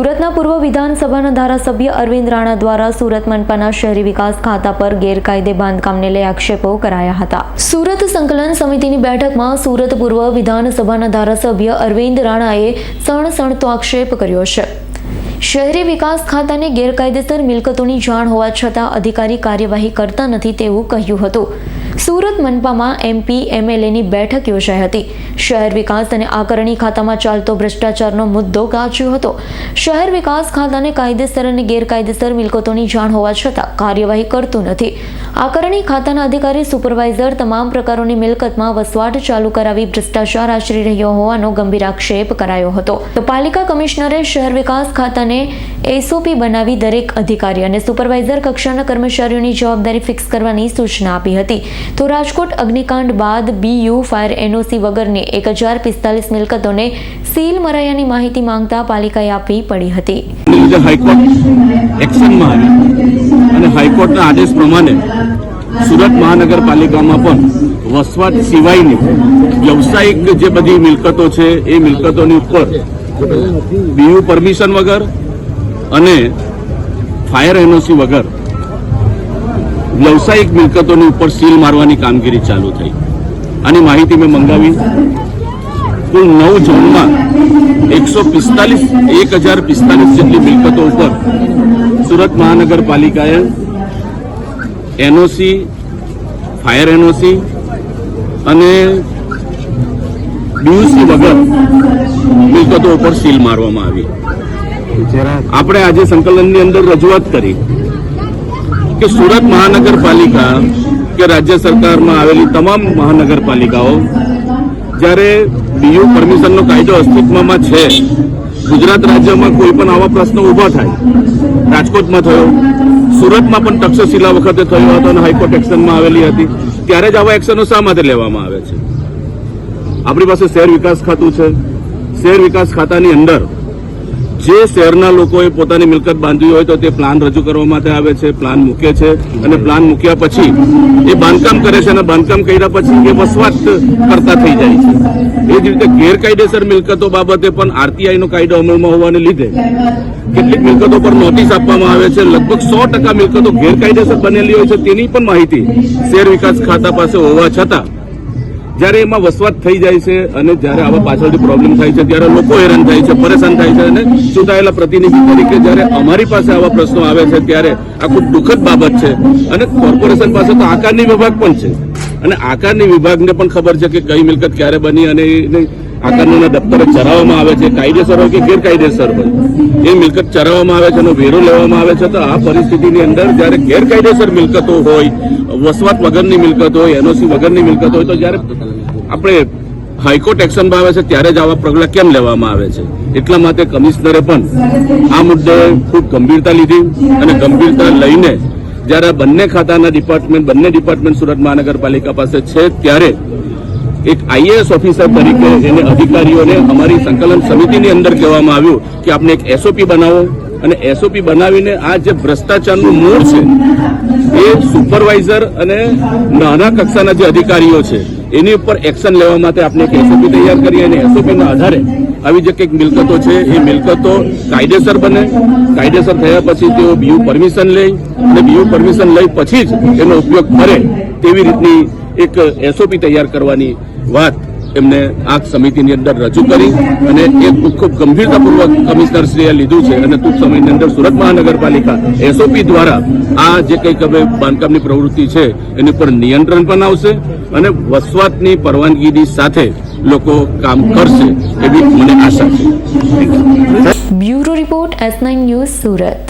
સુરતના પૂર્વ વિધાનસભાના ધારાસભ્ય અરવિંદ રાણા દ્વારા સુરત મનપાના શહેરી વિકાસ ખાતા પર ગેરકાયદે બાંધકામને લઈ આક્ષેપો કરાયા હતા. સુરત સંકલન સમિતિની બેઠકમાં સુરત પૂર્વ વિધાનસભાના ધારાસભ્ય અરવિંદ રાણાએ સણસણતો આક્ષેપ કર્યો છે. શહેરી વિકાસ ખાતાને ગેરકાયદેસર મિલકતોની જાણ હોવા છતાં અધિકારી કાર્યવાહી કરતા નથી તેવું કહ્યું હતું. સુરત મનપામાં એમપી, એમએલએની બેઠક યોજાઈ હતી. શહેર વિકાસ અને આકારણી ખાતામાં ચાલતો ભ્રષ્ટાચારનો મુદ્દો ગાજ્યો હતો. શહેર વિકાસ ખાતાને કાયદેસર અને ગેરકાયદેસર મિલકતોની જાણ હોવા છતાં કાર્યવાહી કરતું નથી. આકારણી ખાતાના અધિકારી, સુપરવાઇઝર તમામ પ્રકારોની મિલકતમાં વસવાટ ચાલુ કરાવી ભ્રષ્ટાચાર આચરી રહ્યો હોવાનો ગંભીર આક્ષેપ કરાયો હતો. તો પાલિકા કમિશનરે શહેર વિકાસ ખાતાને એસઓપી બનાવી દરેક અધિકારી અને સુપરવાઇઝર કક્ષાના કર્મચારીઓની જવાબદારી ફિક્સ કરવાની સૂચના આપી હતી. તો રાજકોટ અગ્નિકાંડ બાદ બીયુ ફાયર એનઓસી વગરની એક હજાર પિસ્તાલીસ મિલકતોને સીલ મરાયાની માહિતી માંગતા પાલિકાએ આપવી પડી હતી. હાઈકોર્ટ એક્શનમાં અને હાઈકોર્ટના આદેશ પ્રમાણે સુરત મહાનગરપાલિકામાં પણ વસવાટ સિવાયની વ્યવસાયિક જે બધી મિલકતો છે, એ મિલકતોની ઉપર બીયુ પરમિશન વગર અને ફાયર એનઓસી વગર વ્યવસાયિક મિલકતોની ઉપર સીલ મારવાની કામગીરી ચાલુ થઈ. આની માહિતી મેં મંગાવી. કુલ નવ ઝોનમાં એકસો પિસ્તાલીસ એક હજાર પિસ્તાલીસ જેટલી મિલકતો ઉપર સુરત મહાનગરપાલિકાએ એનઓસી ફાયર એનઓસી અને બીયુસી વગર મિલકતો ઉપર સીલ મારવામાં આવી. આપણે આજે સંકલનની અંદર રજૂઆત કરી. કે સુરત મહાનગરપાલિકા કે રાજ્ય સરકારમાં આવેલી તમામ મહાનગરપાલિકાઓ જ્યારે બીયુ પરમિશનનો કાયદો અસ્તિત્વમાં છે, ગુજરાત રાજ્યમાં કોઈ પણ આવા પ્રશ્નો ઊભા થાય, રાજકોટમાં થયો, સુરતમાં પણ તક્ષશિલા વખતે થયો હતો અને હાઈકોર્ટ એક્શનમાં આવેલી હતી, ત્યારે જ આવા એક્શનો શા માટે લેવામાં આવે છે? આપણી પાસે શહેર વિકાસ ખાતું છે. શહેર વિકાસ ખાતાની અંદર જે શહેરના લોકોએ પોતાની મિલકત બાંધવી હોય તો તે પ્લાન રજૂ કરવા માટે આવે છે, પ્લાન મૂકે છે અને પ્લાન મૂક્યા પછી એ બાંધકામ કરે છે અને બાંધકામ કર્યા પછી એ વસવાટ કરતા થઈ જાય છે. એ જ રીતે ગેરકાયદેસર મિલકતો બાબતે પણ આરટીઆઈનો કાયદો અમલમાં હોવાને લીધે કેટલીક મિલકતો પર નોટિસ આપવામાં આવે છે. લગભગ સો ટકા મિલકતો ગેરકાયદેસર બનેલી હોય છે તેની પણ માહિતી શહેર વિકાસ ખાતા પાસે હોવા છતાં જ્યારે એમાં વસવાટ થઈ જાય છે અને જ્યારે આવા પાછળથી પ્રોબ્લેમ થાય છે, ત્યારે લોકો હેરાન થાય છે, પરેશાન થાય છે અને ચૂંટાયેલા પ્રતિનિધિ તરીકે જ્યારે અમારી પાસે આવા પ્રશ્નો આવે છે, ત્યારે આ ખૂબ દુઃખદ બાબત છે. અને કોર્પોરેશન પાસે તો આકારની વિભાગ પણ છે. અને આકારની વિભાગને પણ ખબર છે કે કઈ મિલકત ક્યારે બની અને આકારના દફતરે ચરાવવામાં આવે છે, કાયદેસર હોય કે ગેરકાયદેસર હોય. એ મિલકત ચરાવવામાં આવે છે એનો વેરો લેવામાં આવે છે, તો આ પરિસ્થિતિની અંદર જ્યારે ગેરકાયદેસર મિલકતો હોય, વસવાટ વગરની મિલકત હોય, એનઓસી વગરની મિલકત હોય, તો જ્યારે આપણે હાઈકોર્ટ એક્શનમાં આવે છે ત્યારે જ આવા પગલાં કેમ લેવામાં આવે છે? એટલા માટે કમિશનરે પણ આ મુદ્દે ખૂબ ગંભીરતા લીધી અને ગંભીરતા લઈને જ્યારે બંને ખાતાના ડિપાર્ટમેન્ટ બંને ડિપાર્ટમેન્ટ સુરત મહાનગરપાલિકા પાસે છે ત્યારે એક આઈએએસ ઓફિસર તરીકે એને અધિકારીઓને અમારી સંકલન સમિતિની અંદર કહેવામાં આવ્યું કે આપણે એક એસઓપી બનાવો. અને એસઓપી બનાવીને આ જે ભ્રષ્ટાચારનું મૂળ છે એ સુપરવાઇઝર અને નાના કક્ષાના જે અધિકારીઓ છે, એની ઉપર એક્શન લેવા માટે આપણે એક એસઓપી તૈયાર કરીએ અને એસઓપીના આધારે આવી જે કંઈક મિલકતો છે, એ મિલકતો કાયદેસર બને. કાયદેસર થયા પછી તેઓ બીયુ પરમિશન લે અને બીયુ પરમિશન લઈ પછી જ એનો ઉપયોગ કરે તેવી રીતની એક એસઓપી તૈયાર કરવાની વાત એમને આ સમિતિની અંદર રજૂ કરી અને એ ખૂબ ગંભીરતાપૂર્વક કમિશનરશ્રીએ લીધું છે અને ટૂંક સમયની અંદર સુરત મહાનગરપાલિકા એસઓપી દ્વારા આ જે કંઈક હવે બાંધકામની પ્રવૃત્તિ છે, એની પર નિયંત્રણ પણ આવશે અને વસવાટની પરવાનગીની સાથે લોકો કામ કરશે એવી મને આશા છે. Bureau report S nine news Surat.